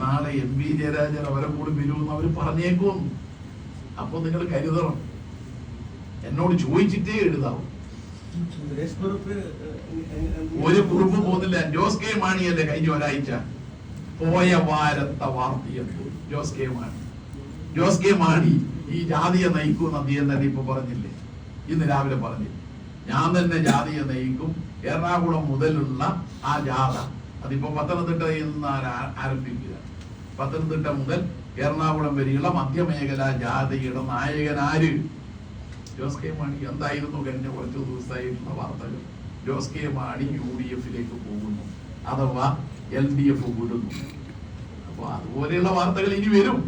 നാളെ M V Jayarajan അവരെ കൂടി വരുമെന്ന് അവർ പറഞ്ഞേക്കും. അപ്പൊ നിങ്ങൾ കരുതണം. എന്നോട് ചോദിച്ചിട്ടേ എഴുതാവും. ഒരു കുറിപ്പ് പോകുന്നില്ല. ജോസ് കെ മാണിയല്ലേ കഴിഞ്ഞ ഒരാഴ്ച? പോയ വാരത്തെ വാർത്തയെത്തു ജോസ് കെ മാണി. ജോസ് കെ മാണി ഈ ജാതിയെ നയിക്കും അദ്ദേഹം തന്നെ ഇപ്പൊ പറഞ്ഞില്ലേ? ഇന്ന് രാവിലെ പറഞ്ഞില്ലേ? ഞാൻ തന്നെ ജാതിയെ നയിക്കും. എറണാകുളം മുതലുള്ള ആ ജാഥ. അതിപ്പോ പത്തനംതിട്ടയിൽ നിന്ന് ആര- ആരംഭിക്കുക. പത്തനംതിട്ട മുതൽ എറണാകുളം വരെയുള്ള മധ്യമേഖല ജാഥയുടെ നായകൻ ആര് ജോസ് കെ മാണി. എന്തായിരുന്നു കഴിഞ്ഞ കുറച്ച് ദിവസമായിട്ടുള്ള വാർത്തകൾ? Jose K Mani U D എഫിലേക്ക് പോകുന്നു അഥവാ എൽ ഡി എഫ് വിടുന്നു അപ്പൊ അതുപോലെയുള്ള വാർത്തകൾ ഇനി വരും.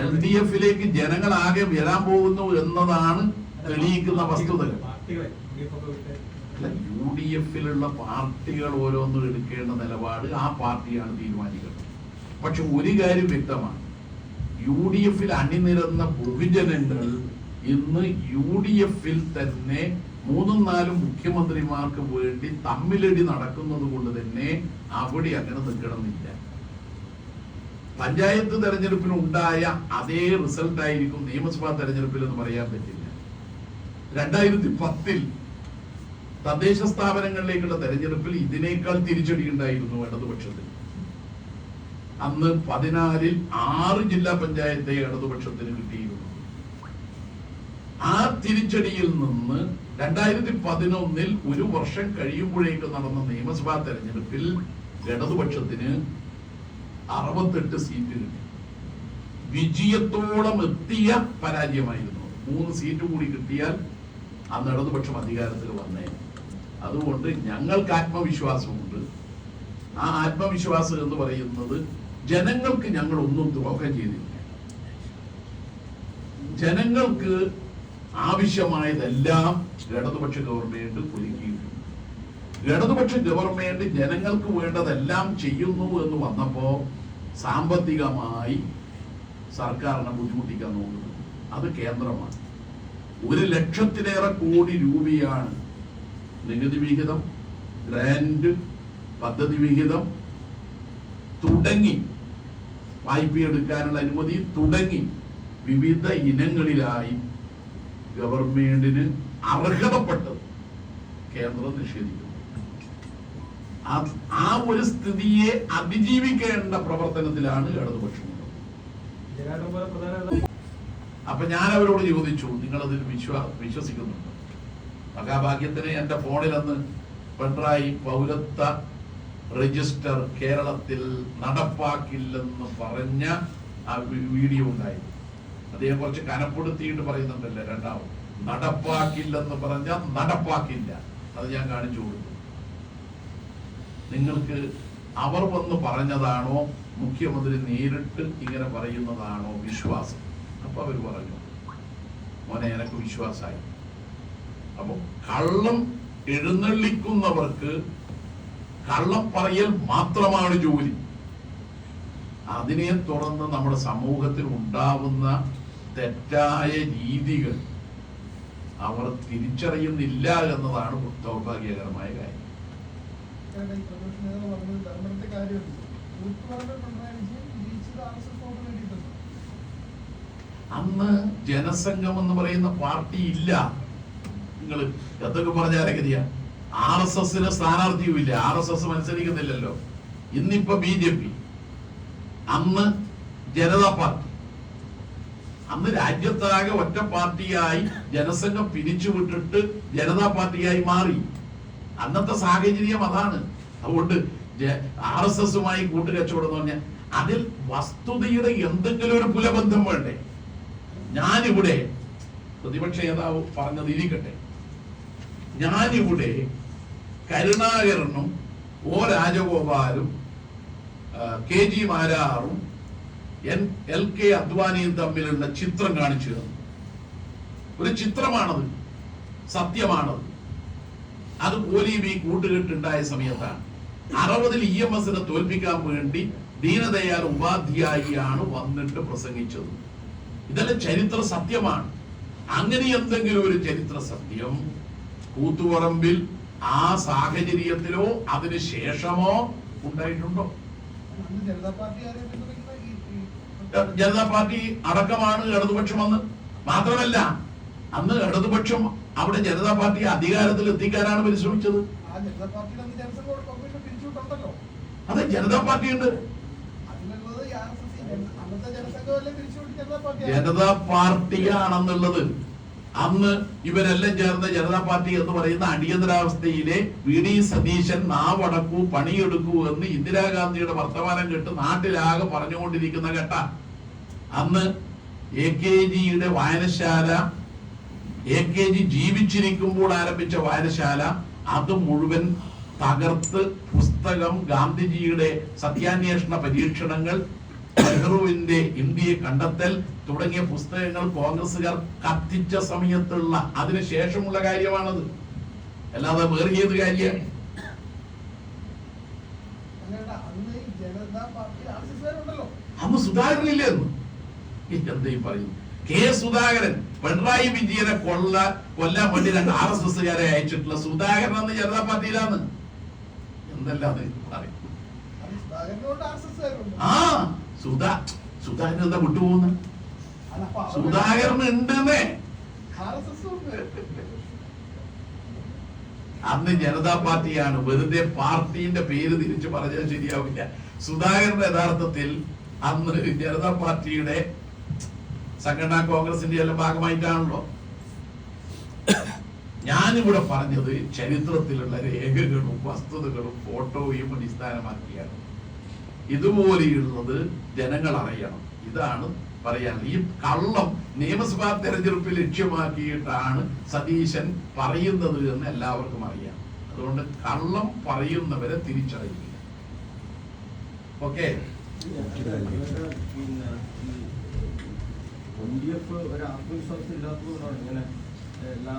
എൽ ഡി എഫിലേക്ക് ജനങ്ങൾ ആകെ വരാൻ പോകുന്നു എന്നതാണ് തെളിയിക്കുന്ന വസ്തുതകൾ. അല്ല യു ഡി എഫിലുള്ള പാർട്ടികൾ ഓരോന്നും എടുക്കേണ്ട നിലപാട് ആ പാർട്ടിയാണ് തീരുമാനിക്കുന്നത്. പക്ഷെ ഒരു കാര്യം വ്യക്തമാണ്. യു ഡി എഫിൽ അണിനിരന്ന ബഹുജനങ്ങൾ ഇന്ന് യു ഡി എഫിൽ തന്നെ മൂന്നും നാലും മുഖ്യമന്ത്രിമാർക്ക് വേണ്ടി തമ്മിലടി നടക്കുന്നത് കൊണ്ട് തന്നെ അവിടെ അങ്ങനെ നിൽക്കണമെന്നില്ല. പഞ്ചായത്ത് തെരഞ്ഞെടുപ്പിന് ഉണ്ടായ അതേ റിസൾട്ട് ആയിരിക്കും നിയമസഭാ തെരഞ്ഞെടുപ്പിൽ എന്ന് പറയാൻ പറ്റില്ല. രണ്ടായിരത്തി പത്തിൽ തദ്ദേശ സ്ഥാപനങ്ങളിലേക്കുള്ള തെരഞ്ഞെടുപ്പിൽ ഇതിനേക്കാൾ തിരിച്ചടി ഉണ്ടായിരുന്നു ഇടതുപക്ഷത്തിന് അന്ന് പതിനാലിൽ ആറ് ജില്ലാ പഞ്ചായത്തെ ഇടതുപക്ഷത്തിന് കിട്ടിയിരുന്നു. ആ തിരിച്ചടിയിൽ നിന്ന് രണ്ടായിരത്തി പതിനൊന്നിൽ ഒരു വർഷം കഴിയുമ്പോഴേക്ക് നടന്ന നിയമസഭാ തെരഞ്ഞെടുപ്പിൽ ഇടതുപക്ഷത്തിന് അറുപത്തെട്ട് സീറ്റ് കിട്ടി. വിജയത്തോളം എത്തിയ പരാജയമായിരുന്നു. മൂന്ന് സീറ്റ് കൂടി കിട്ടിയാൽ അന്ന് ഇടതുപക്ഷം അധികാരത്തിൽ വന്നേ അതുകൊണ്ട് ഞങ്ങൾക്ക് ആത്മവിശ്വാസമുണ്ട്. ആ ആത്മവിശ്വാസം എന്ന് പറയുന്നത് ജനങ്ങൾക്ക് ഞങ്ങൾ ഒന്നും ദ്രോഹം ചെയ്തില്ല ജനങ്ങൾക്ക് ആവശ്യമായതെല്ലാം ഇടതുപക്ഷ ഗവൺമെന്റ് ഒരുക്കിയിട്ടുണ്ട് ഇടതുപക്ഷ ഗവൺമെന്റ് ജനങ്ങൾക്ക് വേണ്ടതെല്ലാം ചെയ്യുന്നു എന്ന് വന്നപ്പോ സാമ്പത്തികമായി സർക്കാരിനെ ബുദ്ധിമുട്ടിക്കാൻ നോക്കുന്നത് അത് കേന്ദ്രമാണ്. ഒരു ലക്ഷത്തിലേറെ കോടി രൂപയാണ് നികുതി വിഹിതം ഗ്രാൻഡ് പദ്ധതി വിഹിതം തുടങ്ങി. വായ്പ എടുക്കാനുള്ള അനുമതി തുടങ്ങി. വിവിധ ഇനങ്ങളിലായി ഗവൺമെന്റിന് അർഹതപ്പെട്ടത് കേന്ദ്രം നിഷേധിക്കുന്നു. ആ- ആ ഒരു സ്ഥിതിയെ അതിജീവിക്കേണ്ട പ്രവർത്തനത്തിലാണ് ഇടതുപക്ഷം അപ്പൊ ഞാൻ അവരോട് ചോദിച്ചു നിങ്ങളതിൽ വിശ്വാ വിശ്വസിക്കുന്നുണ്ടോ? മഹാഭാഗ്യത്തിന് എന്റെ ഫോണിൽ അന്ന് പിണറായി പൗരത്വ രജിസ്റ്റർ കേരളത്തിൽ നടപ്പാക്കില്ലെന്ന് പറഞ്ഞ ആ വീഡിയോ ഉണ്ടായി. അദ്ദേഹം കുറച്ച് കനപ്പെടുത്തിയിട്ട് പറയുന്നുണ്ടല്ലേ രണ്ടാമത് നടപ്പാക്കില്ലെന്ന് പറഞ്ഞ നടപ്പാക്കില്ല. അത് ഞാൻ കാണിച്ചു കൊടുത്തു. നിങ്ങൾക്ക് അവർ വന്ന് പറഞ്ഞതാണോ? മുഖ്യമന്ത്രി നേരിട്ട് ഇങ്ങനെ പറയുന്നതാണോ വിശ്വാസം? അപ്പൊ അവർ പറഞ്ഞു. മോനെ എനക്ക് വിശ്വാസമായി അപ്പൊ കള്ളം എഴുന്നള്ളിക്കുന്നവർക്ക് കള്ളപ്പറയൽ മാത്രമാണ് ജോലി. അതിനെ തുടർന്ന് നമ്മുടെ സമൂഹത്തിൽ ഉണ്ടാവുന്ന തെറ്റായ രീതികൾ അവർ തിരിച്ചറിയുന്നില്ല എന്നതാണ് ദൗർഭാഗ്യകരമായ കാര്യം. അന്ന് ജനസംഘം എന്ന് പറയുന്ന പാർട്ടി ഇല്ല. നിങ്ങൾ എന്തൊക്കെ പറഞ്ഞാൽ എങ്ങനെയാ ആർ എസ് എസിന് സ്ഥാനാർത്ഥിയും ഇല്ല ആർ എസ് എസ് മത്സരിക്കുന്നില്ലല്ലോ. ഇന്നിപ്പോ ബി ജെ പി. അന്ന് ജനതാ പാർട്ടി. അന്ന് രാജ്യത്താകെ ഒറ്റ പാർട്ടിയായി ജനസംഘം പിരിച്ചുവിട്ടിട്ട് ജനതാ പാർട്ടിയായി മാറി. അന്നത്തെ സാഹചര്യം അതാണ്. അതുകൊണ്ട് ആർ എസ് എസുമായി കൂട്ടുകച്ചവടം എന്ന് പറഞ്ഞാൽ അതിൽ വസ്തുതയുടെ എന്തെങ്കിലും ഒരു കുലബന്ധം വേണ്ടേ? ഞാനിവിടെ പ്രതിപക്ഷ നേതാവ് പറഞ്ഞത് ഇരിക്കട്ടെ. ഞാനിവിടെ കരുണാകരനും ഒ രാജഗോപാലും കെ ജി മാരാറും എൻ എൽ കെ അദ്വാനിയും തമ്മിലുള്ള ചിത്രം കാണിച്ചു തന്നു. ഒരു ചിത്രമാണത് സത്യമാണത്. അത് പോലീം ഈ കൂട്ടുകെട്ടുണ്ടായ സമയത്താണ്. അറുപതിൽ ഇ എം എസിനെ തോൽപ്പിക്കാൻ വേണ്ടി ദീനദയാൽ ഉപാധ്യായിയാണ് വന്നിട്ട് പ്രസംഗിച്ചത്. ഇതെല്ലാം ചരിത്ര സത്യമാണ്. അങ്ങനെ എന്തെങ്കിലും ഒരു ചരിത്ര സത്യം? കൂത്തുപറമ്പിൽ ആ സാഹചര്യത്തിലോ അതിന് ശേഷമോ ഉണ്ടായിട്ടുണ്ടോ? ജനതാ പാർട്ടി അടക്കമാണ് ഇടതുപക്ഷം അന്ന് മാത്രമല്ല അന്ന് ഇടതുപക്ഷം അവിടെ ജനതാ പാർട്ടി അധികാരത്തിൽ എത്തിക്കാനാണ് പരിശ്രമിച്ചത്. അതെ ജനതാ പാർട്ടി ഉണ്ട് ജനതാ പാർട്ടിയാണെന്നുള്ളത് അന്ന് ഇവരെല്ലാം ചേർന്ന ജനതാ പാർട്ടി എന്ന് പറയുന്ന അടിയന്തരാവസ്ഥയിലെ വി ഡി സതീശൻ നാവടക്കൂ പണിയെടുക്കൂ എന്ന് ഇന്ദിരാഗാന്ധിയുടെ വർത്തമാനം കേട്ട് നാട്ടിലാകെ പറഞ്ഞുകൊണ്ടിരിക്കുന്ന ഘട്ട. അന്ന് എ കെ ജിയുടെ വായനശാല എ കെ ജി ജീവിച്ചിരിക്കുമ്പോൾ ആരംഭിച്ച വായനശാല അത് മുഴുവൻ തകർത്ത് പുസ്തകം ഗാന്ധിജിയുടെ സത്യാന്വേഷണ പരീക്ഷണങ്ങൾ നെഹ്റുവിന്റെ ഇന്ത്യയെ കണ്ടെത്തൽ തുടങ്ങിയ പുസ്തകങ്ങൾ കോൺഗ്രസുകാർ കത്തിച്ച സമയത്തുള്ള അതിനുശേഷമുള്ള കാര്യമാണത്. അല്ലാതെ വേറെ ഏത് കാര്യമാണ്? അന്ന് Sudhakaran Janata Party R S S ഉണ്ടല്ലോ അന്ന്? സുധാകരനില്ലേ എന്ന് എന്താ പറയുന്നു. കെ സുധാകരൻ പിണറായി വിജയനെ കൊള്ള കൊല്ലാൻ വേണ്ടി രണ്ട് ആർ എസ് എസ്സുകാരെ അയച്ചിട്ടുള്ള സുധാകരൻ അന്ന് ജനതാ പാർട്ടിയിലാണ്. എന്തല്ലാതെ പറയും. ആ സുധാ സുധാകരൻ എന്താ വിട്ടുപോകുന്ന? സുധാകരൻ ഉണ്ടെന്നേ. അന്ന് ജനതാ പാർട്ടിയാണ് വെറുതെ പാർട്ടിന്റെ പേര് തിരിച്ചു പറഞ്ഞാൽ ശരിയാവില്ല. സുധാകരന്റെ യഥാർത്ഥത്തിൽ അന്ന് ജനതാ പാർട്ടിയുടെ സംഘടനാ കോൺഗ്രസിന്റെ എല്ലാം ഭാഗമായിട്ടാണല്ലോ. ഞാനിവിടെ പറഞ്ഞത് ചരിത്രത്തിലുള്ള രേഖകളും വസ്തുതകളും ഫോട്ടോയും അടിസ്ഥാനമാക്കിയാണ്. ഇതുപോലെയുള്ളത് ജനങ്ങൾ അറിയണം. ഇതാണ് പറയാൻ ഈ കള്ളം നിയമസഭാ തെരഞ്ഞെടുപ്പ് ലക്ഷ്യമാക്കിയിട്ടാണ് സതീശൻ പറയുന്നത് എന്ന് എല്ലാവർക്കും അറിയാം. അതുകൊണ്ട് കള്ളം പറയുന്നവരെ തിരിച്ചറിയുക. ഓക്കെ? ഒരു ആത്മവിശ്വാസം ഇല്ലാത്തതുകൊണ്ടാണ് ഇങ്ങനെ എല്ലാ